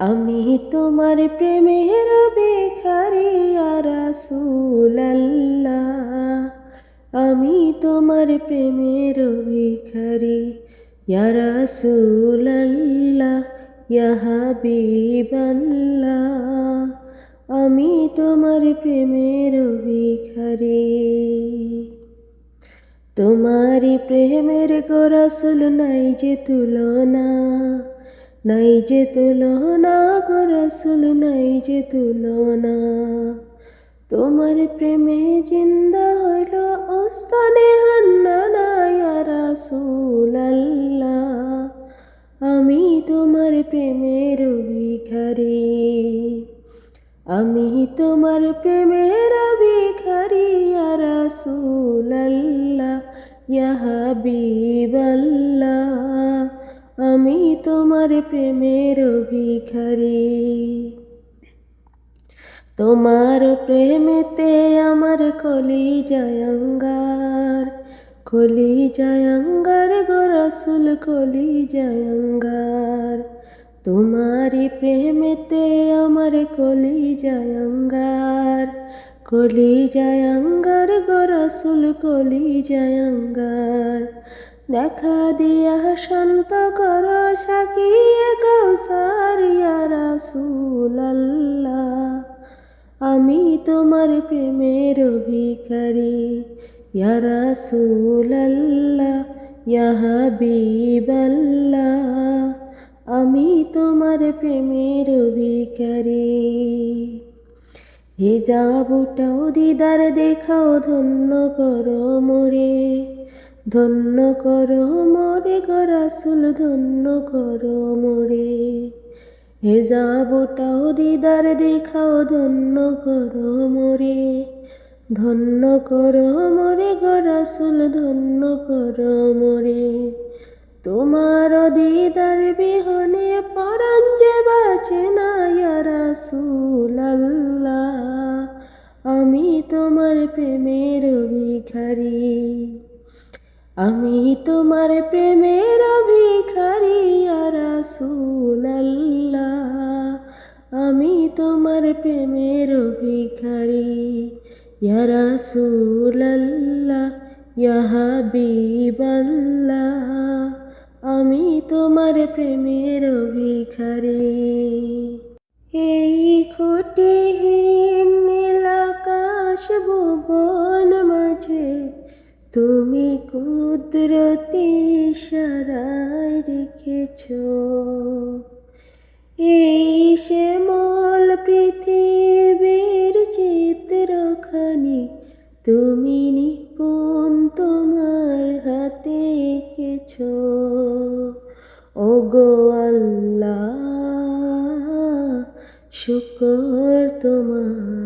আমি তোমার প্রেমের বেখারি রাসূলাল্লাহ। আমি তোমার প্রেমের ভিখারি ইয়া রাসূলাল্লাহ, ইয়া হাবিবাল্লাহ। আমি তোমার প্রেমের ভিখারি। তোমারি প্রেমের গোরসুল নাই যে তুলনা। নাই যে তুলনা গোরসুল নাই যে তুলনা। তোমার প্রেমে জিন্দা হইল অস্তনে রাসূলাল্লাহ। আমি তোমার প্রেমের ভিখারি আমি তোমার প্রেমের ভিখারি রাসূলাল্লাহ, ইয়া হাবিবাল্লাহ। আমি তোমার প্রেমের ভিখারি। তোমার প্রেমেতে আমার কলি জয়ঙ্গার কলি জয়ঙ্গার গো রসুল কলি জয়ঙ্গার তোমারি প্রেমেতে আমার কলি জয়ঙ্গার কলি জয়ঙ্গার গো রসুল কলি জয়ঙ্গার দেখা দিয়া শান্ত কর, সাকিয়ে কৌসার, ইয়া রাসূলাল্লাহ। আমি তোমার প্রেমের ভিখারি ইয়া রাসূলাল্লাহ, ইয়া আমি তোমার প্রেমের ভিখারি হিজাবটাও দিদার দেখাও, ধন্য করো মোরে। ধন্য করো মোরে গো রাসূল, ধন্য করো মোরে। হেজাবটাও দিদার দেখাও, ধন্য করো মোরে। ধন্য করো মোরে গো রাসূল, ধন্য করো মোরে। তোমার দিদার বিহনে পরাণ যে বাঁচে না রাসূলাল্লাহ। আমি তোমার প্রেমের ভিখারি। আমি তোমার প্রেমের ভিখারি রাসূলাল্লাহ। আমি তোমার প্রেমের ভিখারি ইয়া রাসূলাল্লাহ, ইয়া হাবিবাল্লাহ। আমি তোমার প্রেমের ভিখারি এই খুঁটিহীন নীলাকাশ ভুবন মাঝে তুমি কুদরতি সারায় রেখেছ। এই শ্যামল পৃথিবীর চিত্রখানি তুমি নিপুণ তোমার হাতে এঁকেছ। ও গো আল্লাহ, শুকর তোমার